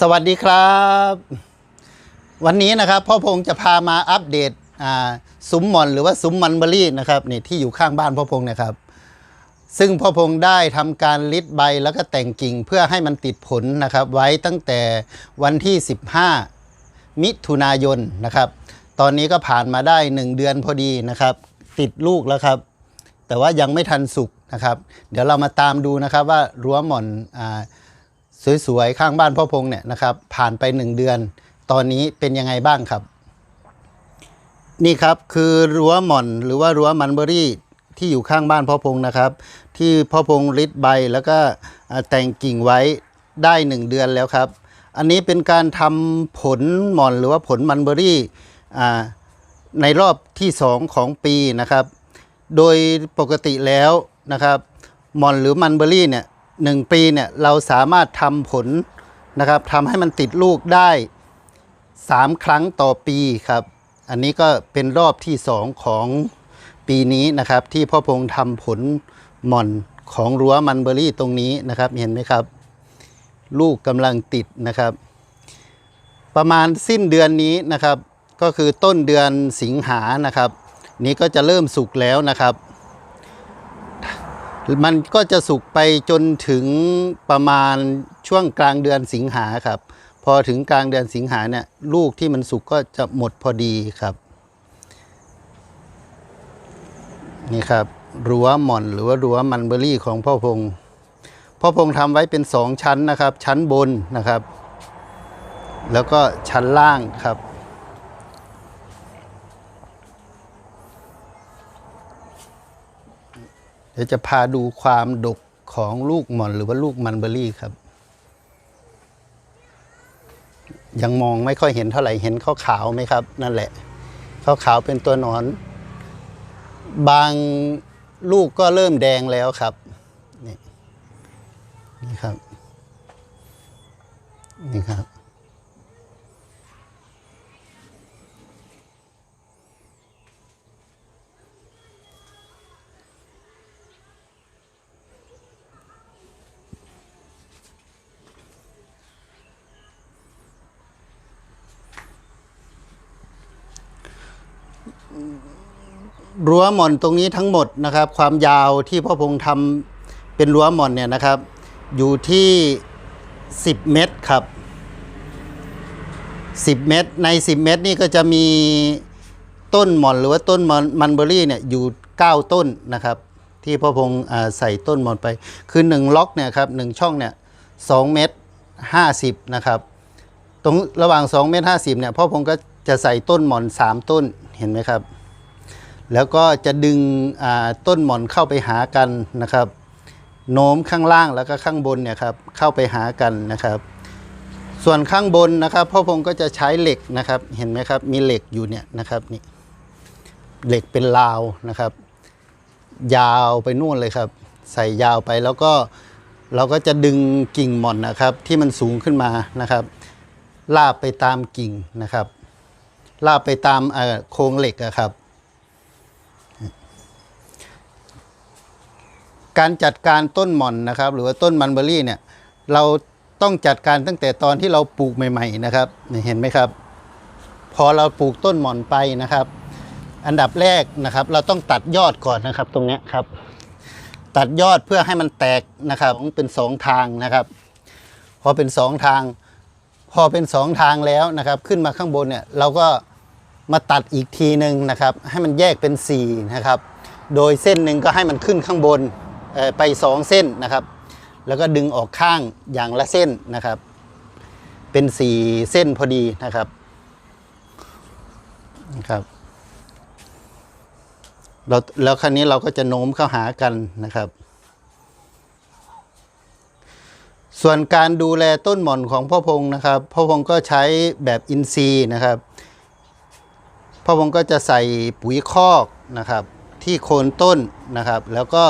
สวัสดีครับ วันนี้นะครับพ่อพงษ์จะพามาอัปเดตซุ้มหมอนหรือว่าซุ้มมันเบอรี่นะครับนี่ที่อยู่ข้างบ้านพ่อพงษ์นะครับ ซึ่งพ่อพงษ์ได้ทำการลิดใบแล้วก็แต่งกิ่งเพื่อให้มันติดผลนะครับ ไว้ตั้งแต่วันที่ 15 มิถุนายนนะครับ ตอนนี้ก็ผ่านมาได้ 1 เดือนพอดีนะครับ ติดลูกแล้วครับ แต่ว่ายังไม่ทันสุกนะครับ เดี๋ยวเรามาตามดูนะครับว่ารั้วหม่อนอ่า สวยๆ ข้างบ้านพ่อพงเนี่ยนะครับผ่านไป 1 เดือน ตอนนี้เป็นยังไงบ้างครับ นี่ครับคือรั้วหม่อนหรือว่ารั้วมันเบอรี่ที่อยู่ข้างบ้านพ่อพงนะครับ ที่พ่อพงริดใบแล้วก็แต่งกิ่งไว้ได้ 1 เดือนแล้วครับ อันนี้เป็นการทำผลหม่อนหรือว่าผลมันเบอรี่ในรอบที่ 2 ของปีนะครับ โดยปกติแล้วนะครับหมอนหรือมันเบอรี่เนี่ย หนึ่งปีเนี่ยเราสามารถทำผลนะครับทำให้มันติดลูกได้ 3 ครั้งต่อปีครับ อันนี้ก็เป็นรอบที่ 2 ของปีนี้นะครับ ที่พ่อพงทำผลหม่อนของรั้วมันเบอรี่ตรงนี้นะครับเห็นไหมครับ ลูกกำลังติดนะครับ ประมาณสิ้นเดือนนี้นะครับ ก็คือต้นเดือนสิงหานะครับ นี้ก็จะเริ่มสุกแล้วนะครับ มันก็จะสุกไปจนถึงประมาณช่วงกลางเดือนสิงหาครับ พอถึงกลางเดือนสิงหาเนี่ยลูกที่มันสุกก็จะหมดพอดีครับ นี่ครับรั้วหม่อนหรือว่ารั้วมันเบอรี่ของพ่อพงพ่อพงทำไว้เป็นสองชั้นนะครับ ชั้นบนนะครับ แล้วก็ชั้นล่างครับ เดี๋ยวจะพาดูความดกของลูกหม่อนหรือว่าลูกมันเบอรี่ครับ ยังมองไม่ค่อยเห็นเท่าไหร่เห็นขาวขาวๆไหมครับ นั่นแหละขาวขาวๆเป็นตัวหนอน บางลูกก็เริ่มแดงแล้วครับนี่นี่ครับนี่ครับ รั้วหม่อนตรงนี้ทั้งหมดนะครับ ความยาวที่พ่อพงษ์ทำเป็นรั้วหม่อนเนี่ยนะครับ อยู่ที่ 10 เมตรครับ 10 เมตรใน 10 เมตรนี่ก็จะมีต้นหม่อนหรือว่าต้นมันเบอรี่เนี่ยอยู่ 9 ต้นนะครับ ที่พ่อพงษ์ใส่ต้นหม่อนไป คือ 1 ล็อกเนี่ยครับหนึ่งช่องเนี่ย2เมตร 50 นะครับ ตรงระหว่าง 2 เมตร 50เนี่ยพ่อพงษ์ก็จะใส่ต้นหม่อน 3 ต้นเห็นไหมครับ แล้วก็จะดึงต้นหมอนเข้าไปหากันนะครับ โน้มข้างล่างแล้วก็ข้างบนเนี่ยครับเข้าไปหากันนะครับ ส่วนข้างบนนะครับพ่อพงษ์ก็จะใช้เหล็กนะครับ เห็นไหมครับมีเหล็กอยู่เนี่ยนะครับนี่เหล็กเป็นราวนะครับ ยาวไปนู่นเลยครับ ใส่ยาวไปแล้วก็เราก็จะดึงกิ่งหม่อนนะครับ ที่มันสูงขึ้นมานะครับลาบไปตามกิ่งนะครับลาบไปตามโครงเหล็กอะครับ การจัดการต้นหม่อนนะครับ หรือว่าต้นมันเบอรี่เนี่ยเราต้องจัดการตั้งแต่ตอนที่เราปลูกใหม่ๆนะครับเห็นไหมครับ พอเราปลูกต้นหม่อนไปนะครับ อันดับแรกนะครับ เราต้องตัดยอดก่อนนะครับ ตรงนี้ครับ ตัดยอดเพื่อให้มันแตกนะครับเป็นสองทางนะครับ พอเป็นสองทาง พอเป็นสองทางแล้วนะครับ ขึ้นมาข้างบนเนี่ยเราก็มาตัดอีกทีหนึ่งนะครับ ให้มันแยกเป็นสี่นะครับ โดยเส้นหนึ่งก็ให้มันขึ้นข้างบน ไปสองเส้นนะครับ แล้วก็ดึงออกข้างอย่างละเส้นนะครับ เป็นสี่เส้นพอดีนะครับนะครับเราแล้วครั้นี้เราก็จะโน้มเข้าหากันนะครับ ส่วนการดูแลต้นหม่อนของพ่อพงนะครับ พ่อพงก็ใช้แบบอินทรีย์นะครับ พ่อพงก็จะใส่ปุ๋ยคอกนะครับ ที่โคนต้นนะครับ แล้วก็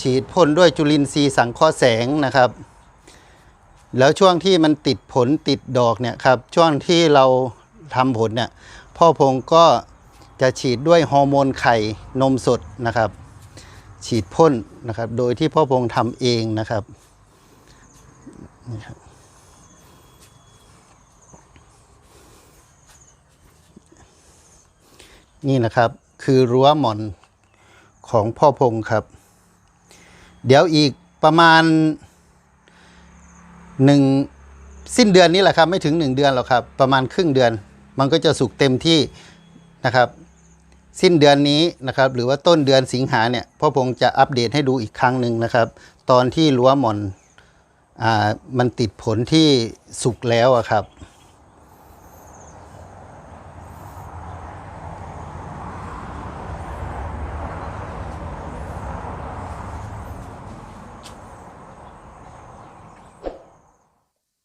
ฉีดพ่นด้วยจุลินทรีย์สังเคราะห์แสงนะครับ แล้วช่วงที่มันติดผลติดดอกเนี่ยครับช่วงที่เราทำผลเนี่ยพ่อพงก็จะฉีดด้วยฮอร์โมนไข่นมสดนะครับ ฉีดพ่นนะครับ โดยที่พ่อพงทำเองนะครับนี่นะครับคือรั้วหมอนของพ่อพงครับ เดี๋ยวอีกประมาณหนึ่งสิ้นเดือนนี้แหละครับ ไม่ถึงหนึ่งเดือนหรอกครับ ประมาณครึ่งเดือน มันก็จะสุกเต็มที่นะครับ สิ้นเดือนนี้นะครับ หรือว่าต้นเดือนสิงหาเนี่ยพ่อพงจะอัปเดตให้ดูอีกครั้งหนึ่งนะครับ ตอนที่รั้วหม่อนอ่ามันติดผลที่สุกแล้วอะครับ